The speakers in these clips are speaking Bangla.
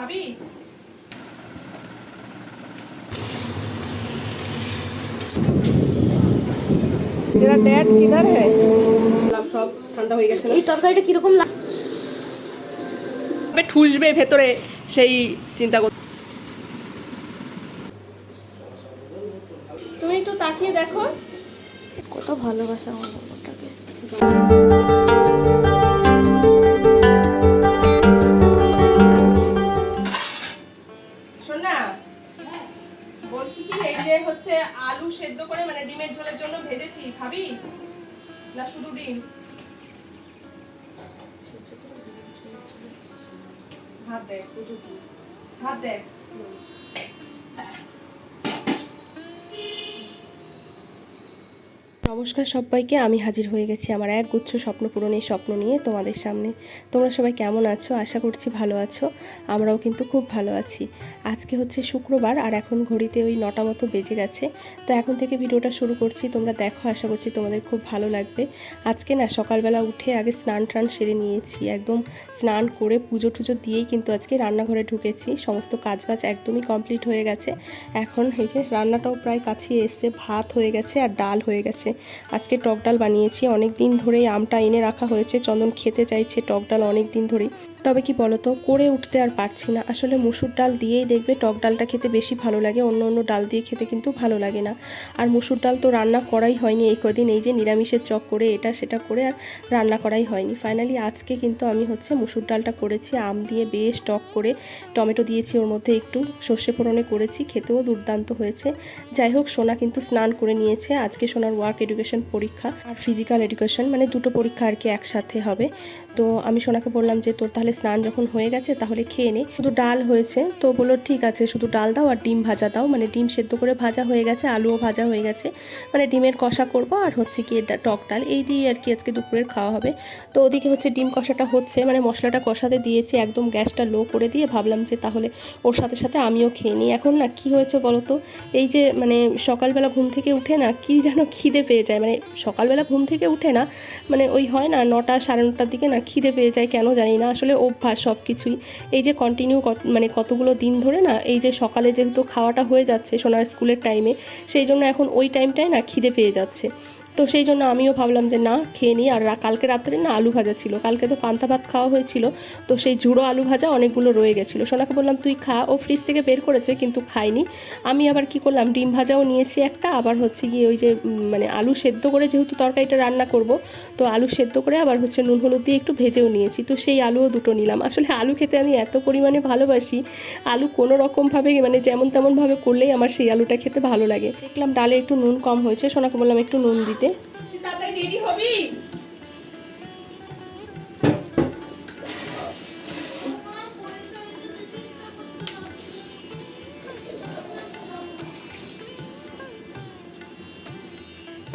খাবি तेरा डैड किधर है সব ঠান্ডা হয়ে গেছে না এই তরকারিটা কিরকম লাগ তবে ঠুসবে ভেতরে সেই চিন্তা কর তুমি একটু তাকিয়ে দেখো কত ভালোবাসা আমার বাবাটাকে নমস্কার সবাইকে, আমি হাজির হয়ে গেছি আমার এক গুচ্ছ স্বপ্ন পূরণের স্বপ্ন নিয়ে তোমাদের সামনে। তোমরা সবাই কেমন আছো? আশা করছি ভালো আছো। আমরাও কিন্তু খুব ভালো আছি। আজকে হচ্ছে শুক্রবার আর এখন ঘড়িতে ওই নটা মতো বেজে গেছে। তো এখন থেকে ভিডিওটা শুরু করছি, তোমরা দেখো, আশা করছি তোমাদের খুব ভালো লাগবে। আজকে না সকালবেলা উঠে আগে স্নান টান সেরে নিয়েছি, একদম স্নান করে পুজো টুজো দিয়েই কিন্তু আজকে রান্নাঘরে ঢুকেছি। সমস্ত কাজবাজ একদমই কমপ্লিট হয়ে গেছে। এখন এই যে রান্নাটাও প্রায় কাছিয়ে এসছে, ভাত হয়ে গেছে আর ডাল হয়ে গেছে। আজকে টক ডাল বানিয়েছি। অনেক দিন ধরেই আমটা এনে রাখা হয়েছে। চন্দন খেতে চাইছে টক ডাল অনেক দিন ধরেই। তবে কি বলতো, করে উঠতে আর পারছি না। আসলে মুসুর ডাল দিয়েই দেখবে টক ডালটা খেতে বেশি ভালো লাগে, অন্য অন্য ডাল দিয়ে খেতে কিন্তু ভালো লাগে না। আর মুসুর ডাল তো রান্না করাই হয়নি এই কদিন, এই যে নিরামিষের চক করে, এটা সেটা করে আর রান্না করাই হয়নি। ফাইনালি আজকে কিন্তু আমি হচ্ছে মুসুর ডালটা করেছি, আম দিয়ে বেশ টক করে টমেটো দিয়েছি, ওর মধ্যে একটু সর্ষে ফোড়নে করেছি, খেতেও দুর্দান্ত হয়েছে। যাই হোক, সোনা কিন্তু স্নান করে নিয়েছে। আজকে সোনার ওয়ার্ক এডুকেশন পরীক্ষা আর ফিজিক্যাল এডুকেশন মানে দুটো পরীক্ষা আর কি একসাথে হবে। তো আমি সোনাকে বললাম যে, তোর তাহলে স্নান যখন হয়ে গেছে, তাহলে খেয়ে নে। শুধু ডাল হয়েছে। তো বলল, ঠিক আছে, শুধু ডাল দাও আর ডিম ভাজা দাও। মানে ডিম সেদ্ধ করে ভাজা হয়ে গেছে, আলুও ভাজা হয়ে গেছে। মানে ডিমের কষা করব আর হচ্ছে কি টক ডাল। এই দিয়ে আর কি আজকে দুপুরের খাওয়া হবে। তো ওদিকে হচ্ছে ডিম কষাটা হচ্ছে মানে মশলাটা কষাতে দিয়েছি, একদম গ্যাসটা লো করে দিয়ে ভাবলাম যে, তাহলে ওর সাথে সাথে আমিও খেয়ে নিই। এখন না কি হয়েছে বলো তো? এই যে মানে সকালবেলা ঘুম থেকে উঠে না কি যেন খিদে পেয়ে যায়। মানে সকালবেলা ঘুম থেকে উঠে না মানে ওই হয় না নটা সাড়ে নটার দিকে না খিদে পেয়ে যায়, কেন জানি না। আসলে অভ্যাস সব কিছুই এই যে কন্টিনিউ মানে কতগুলো দিন ধরে না এই যে সকালে যেহেতু খাওয়াটা হয়ে যাচ্ছে সোনার স্কুলের টাইমে সেই জন্য এখন ওই টাইমটাই না খিদে পেয়ে যাচ্ছে। তো সেই জন্য আমিও ভাবলাম যে না, খেয়ে নিই। আর কালকে রাত্রে না আলু ভাজা ছিল। কালকে তো পান্তা ভাত খাওয়া হয়েছিল। তো সেই ঝুড়ো আলু ভাজা অনেকগুলো রয়ে গেছিল। সোনাকে বললাম, তুই খা। ও ফ্রিজ থেকে বের করেছে, কিন্তু খাইনি আমি আবার কি করলাম, ডিম ভাজাও নিয়েছি একটা। আবার হচ্ছে গিয়ে ওই যে মানে আলু সেদ্ধ করে যেহেতু তরকারিটা রান্না করব, তো আলু সেদ্ধ করে আবার হচ্ছে নুন হলুদ দিয়ে একটু ভেজেও নিয়েছি। তো সেই আলুও দুটো নিলাম। আসলে আলু খেতে আমি এত পরিমাণে ভালোবাসি। আলু কোনো রকমভাবে মানে যেমন তেমনভাবে করলেই আমার সেই আলুটা খেতে ভালো লাগে। দেখলাম ডালে একটু নুন কম হয়েছে। সোনাকে বললাম, একটু নুন দিতে। তাড়াতাড়ি রেডি হবি?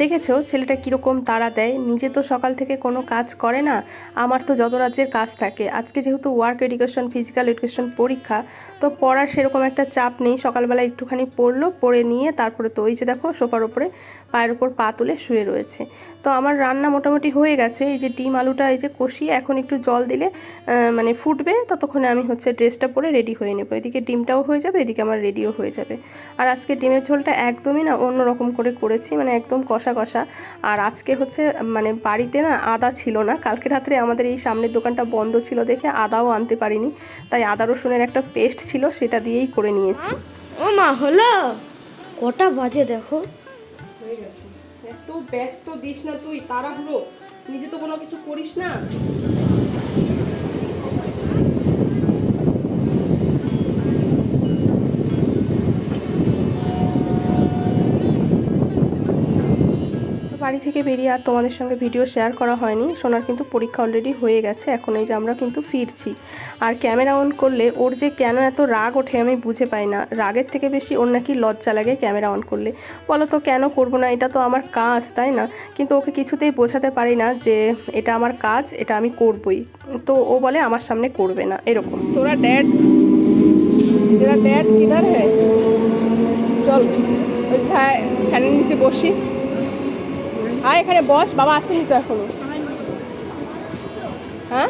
দেখেছ ছেলেটা কীরকম তাড়া দেয়? নিজে তো সকাল থেকে কোনো কাজ করে না। আমার তো যত রাজ্যের কাজ থাকে। আজকে যেহেতু ওয়ার্ক এডুকেশন ফিজিক্যাল এডুকেশন পরীক্ষা, তো পড়ার সেরকম একটা চাপ নেই। সকালবেলা একটুখানি পড়ল, পড়ে নিয়ে তারপরে তো ওই যে দেখো সোফার ওপরে পায়ের ওপর পা তুলে শুয়ে রয়েছে। তো আমার রান্না মোটামুটি হয়ে গেছে। এই যে ডিম আলুটা এই যে কষিয়ে এখন একটু জল দিলে মানে ফুটবে, ততক্ষণে আমি হচ্ছে ড্রেসটা পরে রেডি হয়ে নেব। এদিকে ডিমটাও হয়ে যাবে, এদিকে আমার রেডিও হয়ে যাবে। আর আজকে ডিমের ঝোলটা একদমই না অন্য রকম করে করেছি। মানে একদম কষা কষা আর আজকে হচ্ছে মানে বাড়িতে না আদা ছিল না। কালকে রাত্রে আমাদের এই সামনের দোকানটা বন্ধ ছিল দেখে আদাও আনতে পারিনি। তাই আদা রসুনের একটা পেস্ট ছিল সেটা দিয়েই করে নিয়েছি। ও মা হলো। কটা বাজে দেখো। হয়ে গেছে। এত ব্যস্ত দিস না তুই তাড়াহুড়ো। নিজে তো কোনো কিছু করিস না। বাড়ি থেকে বেরিয়ে আর তোমাদের সঙ্গে ভিডিও শেয়ার করা হয়নি। সোনার কিন্তু পরীক্ষা অলরেডি হয়ে গেছে, এখন এই যে আমরা কিন্তু ফিরছি। আর ক্যামেরা অন করলে ওর যে কেন এত রাগ ওঠে আমি বুঝে পাই না। রাগের থেকে বেশি ওর নাকি লজ্জা লাগে ক্যামেরা অন করলে। বলো তো কেন করব না? এটা তো আমার কাজ, তাই না? কিন্তু ওকে কিছুতেই বোঝাতে পারি না যে এটা আমার কাজ, এটা আমি করবই। তো ও বলে, আমার সামনে করবে না। এরকম। তোরা ড্যাড ড্যাড কিধার হ্যাঁ চল, ওই ছায় ফ্যানের নিচে আয় এখানে বস বাবা আসেনি তো এখনও। হ্যাঁ?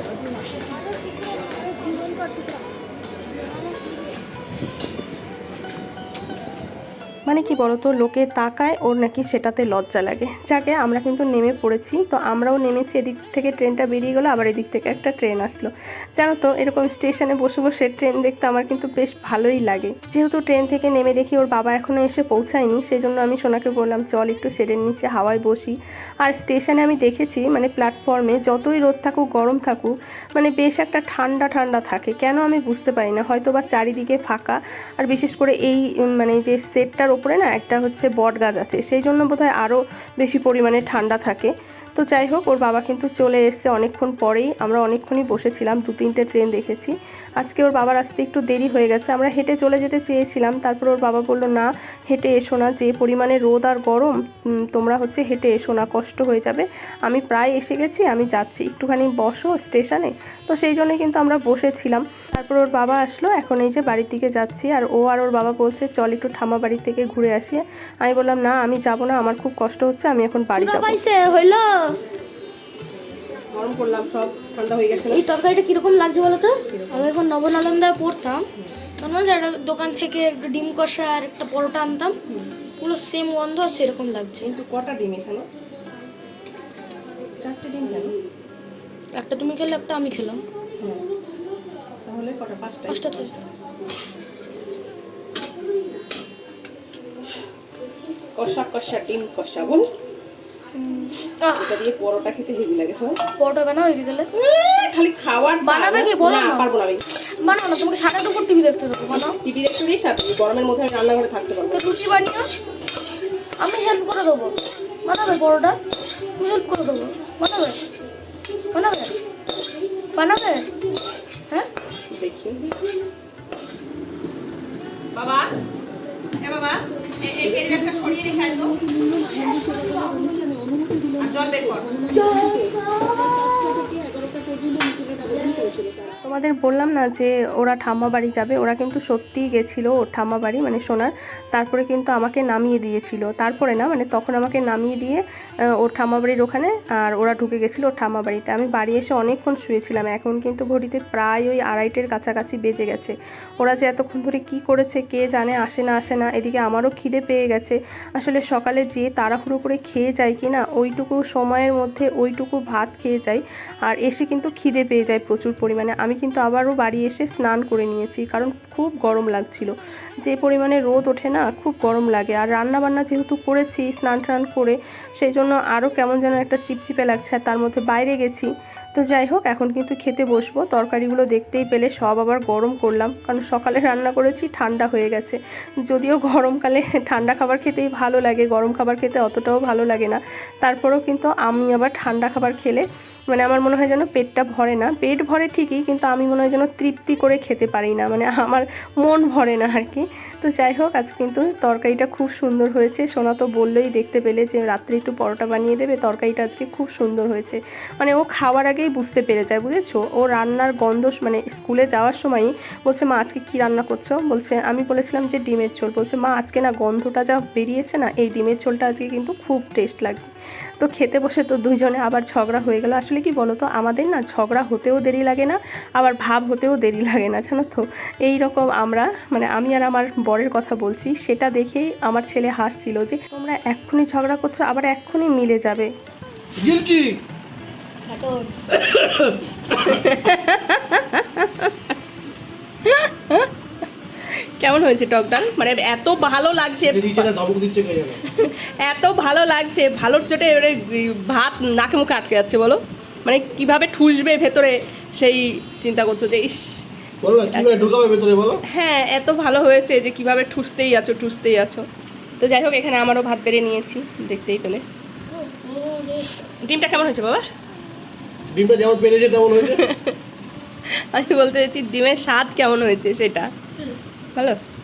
মানে কি বলতো, লোকে তাকায়, ওর নাকি সেটাতে লজ্জা লাগে। যাকে আমরা কিন্তু নেমে পড়েছি, তো আমরাও নেমেছি, এদিক থেকে ট্রেনটা বেরিয়ে গেলো, আবার এদিক থেকে একটা ট্রেন আসলো। জানো তো, এরকম স্টেশনে বসে বসে ট্রেন দেখতে আমার কিন্তু বেশ ভালোই লাগে। যেহেতু ট্রেন থেকে নেমে দেখি ওর বাবা এখনও এসে পৌঁছায়নি সেই জন্য আমি সোনাকে বললাম, চল একটু শেডের নিচে হাওয়ায় বসি। আর স্টেশনে আমি দেখেছি মানে প্ল্যাটফর্মে যতই রোদ থাকুক, গরম থাকুক মানে বেশ একটা ঠান্ডা ঠান্ডা থাকে। কেন আমি বুঝতে পারি না হয়তো বা চারিদিকে ফাঁকা, আর বিশেষ করে এই মানে যে সেটটার ওপরে না একটা হচ্ছে বট গাছ আছে, সেই জন্য বোধহয় আরও বেশি পরিমাণে ঠান্ডা থাকে। তো যাই হোক ওর বাবা কিন্তু চলে এসছে অনেকক্ষণ পরেই। আমরা অনেকক্ষণই বসেছিলাম দু তিনটে ট্রেন দেখেছি। আজকে ওর বাবার আসতে একটু দেরি হয়ে গেছে। আমরা হেঁটে চলে যেতে চেয়েছিলাম তারপর ওর বাবা বলল না হেঁটে এসো না যে পরিমাণে রোদ আর গরম তোমরা হচ্ছে হেঁটে এসো না কষ্ট হয়ে যাবে। আমি প্রায় এসে গেছি আমি যাচ্ছি। একটুখানি বসো স্টেশনে। তো সেই জন্য কিন্তু আমরা বসেছিলাম। তারপর ওর বাবা আসলো এখন এই যে বাড়ির দিকে যাচ্ছি। আর ও আর ওর বাবা বলছে চল একটু ঠামা বাড়ি থেকে ঘুরে আসি। আমি বললাম না আমি যাব না আমার খুব কষ্ট হচ্ছে আমি এখন বাড়ি যাব। হইল? গরম করলাম সব ঠান্ডা হয়ে গেছে এই তরকারিটা কীরকম লাগছে বলো তো? আগে এখন নবনালন্দায় পড়তাম। তখন একটা দোকান থেকে একটা ডিম কষা আর একটা পরোটা আনতাম পুরো সেম গন্ধ আর সেরকম লাগছে। কিন্তু কটা ডিম এখানে? চারটে ডিম কেন? একটা তুমি খেলে একটা আমি খেলাম। তাহলে কটা? পাঁচটা পাঁচটা কষা কষা ডিম কষা বল। এটা দিয়ে পরোটা খেতে হেভি লাগে হ্যাঁ? পরোটা বানাও বিকেলে খালি খাওয়ার বানাবে কি? বলো না। পারব না আমি। বানাও না তোমাকে সাড়ে দুপুর টিভি দেখতে দেবো বানাও। টিভি দেখতে দিস আর গরমের মধ্যে আমি রান্নাঘরে থাকতে পারব তো রুটি বানিও। আমি হেল্প করে দেবো। বানাবে পরোটা? আমি হেল্প করে দেবো। বানাবে? বানাবে? বানাবে? হ্যাঁ? দেখি। বাবা একটা সরিয়ে আয় জল বের কর। তোমাদের বললাম না যে ওরা ঠাম্মা বাড়ি যাবে? ওরা কিন্তু সত্যিই গেছিল ওর ঠাম্মা বাড়ি মানে সোনার। তারপরে কিন্তু আমাকে নামিয়ে দিয়েছিল। তারপরে না মানে তখন আমাকে নামিয়ে দিয়ে ওর ঠাম্মা বাড়ির ওখানে আর ওরা ঢুকে গেছিল ওর ঠাম্মা বাড়িতে। আমি বাড়ি এসে অনেকক্ষণ শুয়েছিলাম। এখন কিন্তু ঘড়িতে প্রায় ওই আড়াইটের কাছাকাছি বেজে গেছে। ওরা যে এতক্ষণ ধরে কি করেছে, কে জানে, আসে না আসে না, এদিকে আমারও খিদে পেয়ে গেছে। আসলে সকালে যে তাড়াহুড়ো করে খেয়ে যায় কি না, ওইটুকু সময়ের মধ্যে ওইটুকু ভাত খেয়ে যাই আর এসে কিন্তু খিদে পেয়ে যায় প্রচুর পরিমাণে। আমি কিন্তু আবারও বাড়ি এসে স্নান করে নিয়েছি, কারণ খুব গরম লাগছিল। যে পরিমাণে রোদ ওঠে না, খুব গরম লাগে। আর রান্না বান্না যেহেতু করেছি, স্নান টান করে, সেই জন্য আরও কেমন যেন একটা চিপচিপে লাগছে আর তার মধ্যে বাইরে গেছি। তো যাই হোক, এখন কিন্তু খেতে বসবো। তরকারিগুলো দেখতেই পেলে সব আবার গরম করলাম, কারণ সকালে রান্না করেছি, ঠান্ডা হয়ে গেছে। যদিও গরমকালে ঠান্ডা খাবার খেতেই ভালো লাগে, গরম খাবার খেতে অতটাও ভালো লাগে না। তারপরেও কিন্তু আমি আবার ঠান্ডা খাবার খেলে মানে আমার মনে হয় যেন পেটটা ভরে না। পেট ভরে ঠিকই, কিন্তু আমি মনে হয় যেন তৃপ্তি করে খেতে পারি না। মানে আমার মন ভরে না আর কি। তো যাই হোক আজ কিন্তু তরকারিটা খুব সুন্দর হয়েছে। সোনা তো বললেই দেখতে পেলে যে রাত্রে একটু পরোটা বানিয়ে দেবে, তরকারিটা আজকে খুব সুন্দর হয়েছে। মানে ও খাওয়ার আগেই বুঝতে পেরে যায়, বুঝেছ? ও রান্নার গন্ধ মানে স্কুলে যাওয়ার সময়ই বলছে, মা, আজকে কী রান্না করছ? বলছে, আমি বলেছিলাম যে ডিমের ঝোল। বলছে, মা, আজকে না গন্ধটা যা বেরিয়েছে না, এই ডিমের ঝোলটা আজকে কিন্তু খুব টেস্ট লাগবে। তো খেতে বসে তো দুইজনে আবার ঝগড়া হয়ে গেল। আসলে কি বলো তো আমাদের না ঝগড়া হতেও দেরি লাগে না আবার ভাব হতেও দেরি লাগে না জানো তো? এই রকম আমরা মানে আমি আর আমার বরের কথা বলছি সেটা দেখেই আমার ছেলে হাসছিল যে তোমরা এক্ষুনি ঝগড়া করছ আবার এক্ষুনি মিলে যাবে। খাটন। কেমন হয়েছে টক ডাল মানে এত ভালো লাগছে। এত ভালো লাগছে ভালোর চোটে এবারে ভাত নাকে মুখে আটকে যাচ্ছে বলো। মানে কীভাবে ঠুসবে ভেতরে সেই চিন্তা করছ যে ইস। হ্যাঁ এত ভালো হয়েছে যে কীভাবে ঠুসতেই আছো ঠুসতেই আছো। তো যাই হোক এখানে আমারও ভাত বেড়ে নিয়েছি দেখতেই পেলে। ডিমটা কেমন হয়েছে বাবা? ডিমটা যেমন পেরেছে তেমন হয়েছে। আমি বলতে চাইছি ডিমের স্বাদ কেমন হয়েছে সেটা? ভালো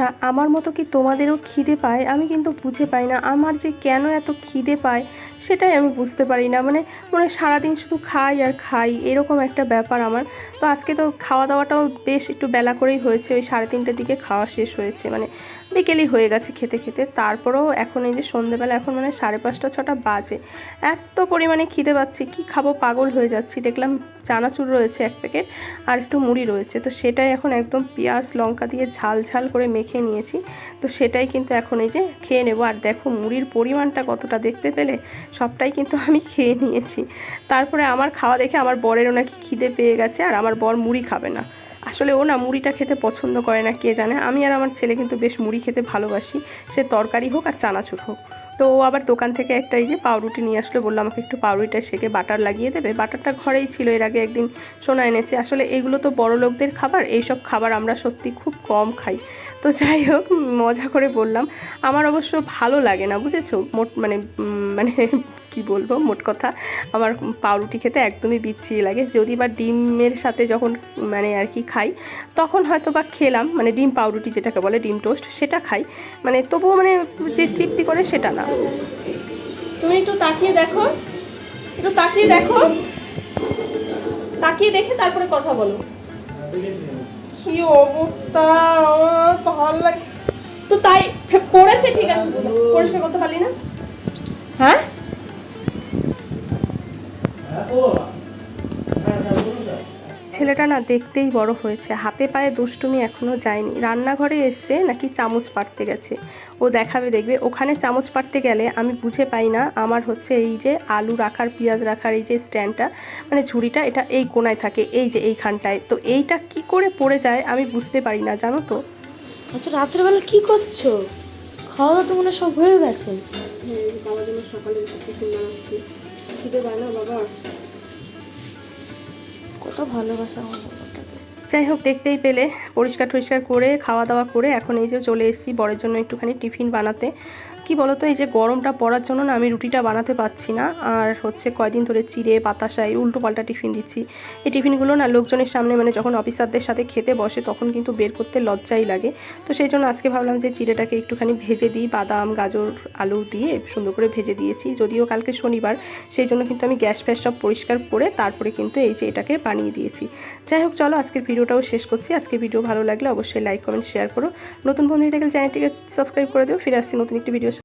আচ্ছা আমার মতো কি তোমাদেরও খিদে পায়? আমি কিন্তু বুঝে পাই না, আমার যে কেন এত খিদে পায় সেটাই আমি বুঝতে পারি না। মানে মনে হয় সারাদিন শুধু খাই আর খাই, এরকম একটা ব্যাপার আমার। তো আজকে তো খাওয়া দাওয়াটাও বেশ একটু বেলা করেই হয়েছে, ওই সাড়ে তিনটের দিকে খাওয়া শেষ হয়েছে। মানে বিকেলই হয়ে গেছে খেতে খেতে। তারপরেও এখন এই যে সন্ধেবেলা, এখন মানে সাড়ে পাঁচটা, ছটা বাজে। এত পরিমাণে খিদে পাচ্ছি, কি খাব? পাগল হয়ে যাচ্ছি। দেখলাম চানাচুর রয়েছে এক প্যাকেট আর একটু মুড়ি রয়েছে। তো সেটাই এখন একদম পেঁয়াজ, লঙ্কা দিয়ে ঝাল ঝাল করে মেখে নিয়েছি। তো সেটাই কিন্তু এখন এই যে খেয়ে নেব। আর দেখো মুড়ির পরিমাণটা কতটা দেখতে পেলে, সবটাই কিন্তু আমি খেয়ে নিয়েছি। তারপরে আমার খাওয়া দেখে আমার বরেরও নাকি খিদে পেয়ে গেছে আর আমার বর মুড়ি খাবে না। আসলে ও না মুড়িটা খেতে পছন্দ করে না, কে জানে? আমি আর আমার ছেলে কিন্তু বেশ মুড়ি খেতে ভালোবাসি। সে তরকারি হোক আর চানাচুর হোক। তো ও আবার দোকান থেকে একটা এই যে পাউরুটি নিয়ে আসলো, বলল আমাকে একটু পাউরুটিটা সেকে বাটার লাগিয়ে দেবে। বাটারটা ঘরেই ছিল, এর আগে একদিন সোনা এনেছে। আসলে এগুলো তো বড় লোকদের খাবার, এইসব খাবার আমরা সত্যি খুব কম খাই। তো যাই হোক, মজা করে বললাম। আমার অবশ্য ভালো লাগে না, বুঝেছ? মোট মানে মানে কি বলব, মোট কথা, আমার পাউরুটি খেতে একদমই বিচ্ছিরি লাগে। যদি বা ডিমের সাথে যখন মানে আর কি খাই, তখন হয়তো বা খেলাম মানে ডিম পাউরুটি যেটাকে বলে, ডিম টোস্ট, সেটা খাই। মানে তবুও মানে যে তৃপ্তি করে সেটা না। তুমি একটু তাকিয়ে দেখো। একটু তাকিয়ে দেখো। তাকিয়ে দেখে তারপরে কথা বলো। কি অবস্থা? ভালো লাগে তো তাই পড়েছে, ঠিক আছে পরিষ্কার করতে পারলি না? হ্যাঁ? হ্যাঁ ছেলেটা না দেখতেই বড় হয়েছে। হাতে পায়ে দুষ্টুমি এখনও যায়নি। রান্নাঘরে এসছে নাকি চামচ পাড়তে গেছে। ও দেখাবে দেখবে। ওখানে চামচ পাড়তে গেলে আমি বুঝে পাই না আমার হচ্ছে এই যে আলু রাখার পেঁয়াজ রাখার এই যে স্ট্যান্ডটা মানে ঝুড়িটা এটা এই কোনায় থাকে এই যে এইখানটায়। তো এইটা কি করে পড়ে যায় আমি বুঝতে পারি না জানো তো? অত রাতের কি করছ? খাওয়া দাওয়া তো মনে সব হয়ে গেছে। সকালে খিদে বাবা? কত ভালোবাসা যাই হোক, দেখতেই পেলে। পরিষ্কার টরিষ্কার করে খাওয়া দাওয়া করে এখন এই যে চলে এসেছি বরের জন্য একটুখানি টিফিন বানাতে। কি বলতো, এই যে গরমটা পড়ার জন্য না আমি রুটিটা বানাতে পারছি না। আর হচ্ছে কয়দিন ধরে চিড়ে, বাতাসা, এই উল্টো পাল্টা টিফিন দিচ্ছি। এই টিফিনগুলো না লোকজনের সামনে মানে যখন অফিসারদের সাথে খেতে বসে তখন কিন্তু বের করতে লজ্জাই লাগে। তো সেই জন্য আজকে ভাবলাম যে চিড়েটাকে একটুখানি ভেজে দিই, বাদাম, গাজর, আলু দিয়ে সুন্দর করে ভেজে দিয়েছি। যদিও কালকে শনিবার, সেই জন্য কিন্তু আমি গ্যাস ফ্যাস সব পরিষ্কার করে তারপরে কিন্তু এই যে এটাকে বানিয়ে দিয়েছি। যাই হোক, চলো আজকের ভিডিওটাও শেষ করছি। আজকের ভিডিও ভালো লাগলে অবশ্যই লাইক, কমেন্ট, শেয়ার করো। নতুন বন্ধু দেখলে চ্যানেলটিকে সাবস্ক্রাইব করে দিও। ফিরে আসছি নতুন একটি ভিডিও